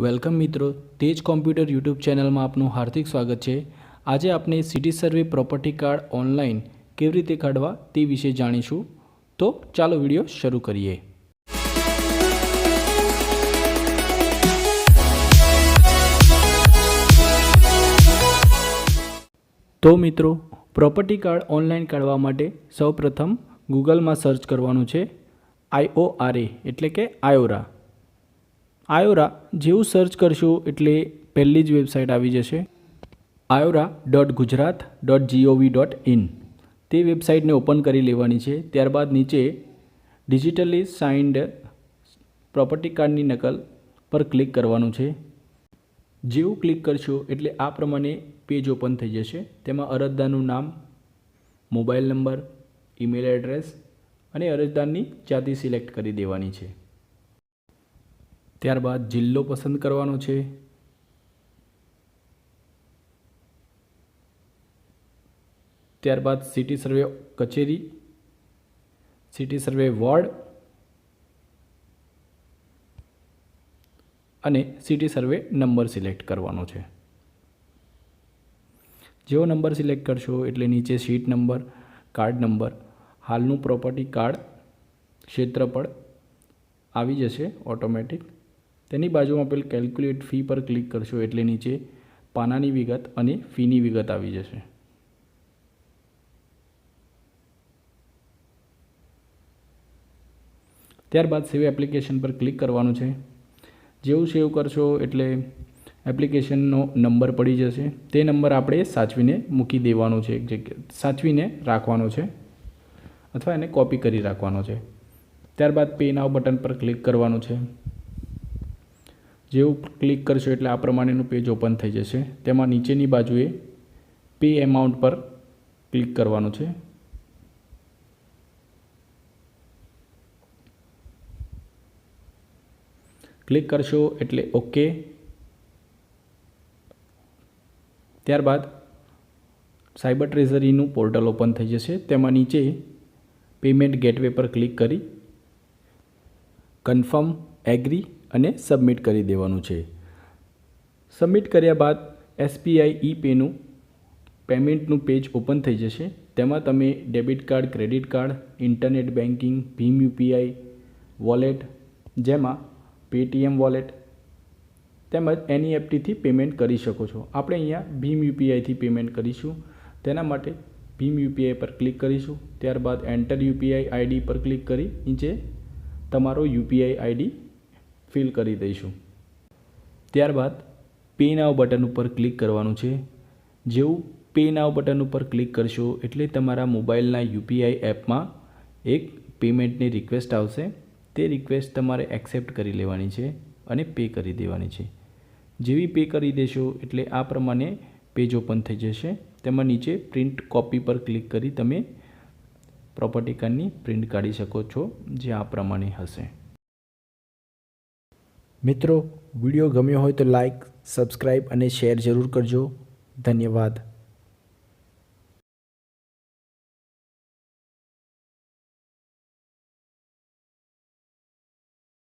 Welcome મિત્રો, તેજ computer YouTube ચેનલમાં આપનું હાર્દિક સ્વાગત છે. આજે આપણે city survey property card online કેવી રીતે કાઢવા તે વિશે જાણીશું. તો ચાલો વીડિયો શરૂ કરીએ. તો મિત્રો, પ્રોપર્ટી કાર્ડ ઓનલાઈન કાઢવા માટે સૌપ્રથમ ગૂગલમાં સર્ચ કરવાનું છે આઈઓઆરએ એટલે કે આયોરા. આયોરા જેવું સર્ચ કરશો એટલે પહેલી જ વેબસાઇટ આવી જશે. આયોરા dot Gujarat dot GOV dot in તે વેબસાઇટને ઓપન કરી લેવાની છે. ત્યારબાદ નીચે ડિજિટલી સાઇન્ડ પ્રોપર્ટી કાર્ડની નકલ પર ક્લિક કરવાનું છે. જેવું ક્લિક કરશો એટલે આ પ્રમાણે પેજ ઓપન થઈ જશે. તેમાં અરજદારનું નામ મોબાઈલ નંબર ઈમેલ એડ્રેસ અને અરજદારની જાતિ સિલેક્ટ કરી દેવાની છે. ત્યારબાદ જિલ્લો પસંદ કરવાનો છે. ત્યારબાદ સિટી સર્વે કચેરી, સિટી સર્વે વોર્ડ અને સિટી સર્વે નંબર સિલેક્ટ કરવાનો છે. જેવો નંબર સિલેક્ટ કરશો એટલે નીચે સીટ નંબર કાર્ડ નંબર, હાલનું પ્રોપર્ટી કાર્ડ ક્ષેત્રફળ આવી જશે ઓટોમેટિક તેની બાજુમાં પેલ કેલ્ક્યુલેટ ફી પર ક્લિક કરશો એટલે નીચે પાનાની વિગત અને ફીની વિગત આવી જશે. ત્યારબાદ સેવ એપ્લિકેશન પર ક્લિક કરવાનું છે. જેવું સેવ કરશો એટલે એપ્લિકેશનનો નંબર પડી જશે. તે નંબર આપણે સાચવીને મૂકી દેવાનો છે. એક જગ્યા સાચવીને રાખવાનો છે અથવા એને કોપી કરી રાખવાનો છે. ત્યારબાદ પે નાવ બટન પર ક્લિક કરવાનું છે. જેવું ક્લિક કરશો એટલે આ પ્રમાણેનું પેજ ઓપન થઈ જશે. તેમાં નીચેની બાજુએ પે એમાઉન્ટ પર ક્લિક કરવાનું છે. ક્લિક કરશો એટલે ઓકે ત્યારબાદ સાયબર ટ્રેઝરીનું પોર્ટલ ઓપન થઈ જશે. તેમાં નીચે પેમેન્ટ ગેટવે પર ક્લિક કરી. કન્ફર્મ એગ્રી અને સબમિટ કરી દેવાનું છે. સબમિટ કર્યા બાદ એસબીઆઈ ઈ પેનું પેમેન્ટનું પેજ ઓપન થઈ જશે. તેમાં તમે debit card credit card internet banking Bhim UPI wallet જેમાં પેટીએમ વોલેટ તેમજ એનઈએફટીથી પેમેન્ટ કરી શકો છો. આપણે અહીંયા ભીમ યુપીઆઈથી પેમેન્ટ કરીશું. તેના માટે ભીમ યુપીઆઈ પર ક્લિક કરીશું. ત્યારબાદ એન્ટર યુપીઆઈ આઈડી પર ક્લિક કરી નીચે તમારો યુપીઆઈ આઈડી ફિલ કરી દઈશું. ત્યારબાદ પે નાવ બટન ઉપર ક્લિક કરવાનું છે. જેવું પે નાવ બટન ઉપર ક્લિક કરશો એટલે તમારા મોબાઈલના યુપીઆઈ એપમાં એક પેમેન્ટની રિક્વેસ્ટ આવશે. તે રિક્વેસ્ટ તમારે એક્સેપ્ટ કરી લેવાની છે અને પે કરી દેવાની છે. જેવી પે કરી દેશો એટલે આ પ્રમાણે પેજ ઓપન થઈ જશે. તેમાં નીચે પ્રિન્ટ કોપી પર ક્લિક કરી તમે પ્રોપર્ટી કાર્ડની પ્રિન્ટ કાઢી શકો છો, જે આ પ્રમાણે હશે. મિત્રો વીડિયો ગમ્યો હોય તો લાઈક સબસ્ક્રાઈબ અને શેર જરૂર કરજો. ધન્યવાદ.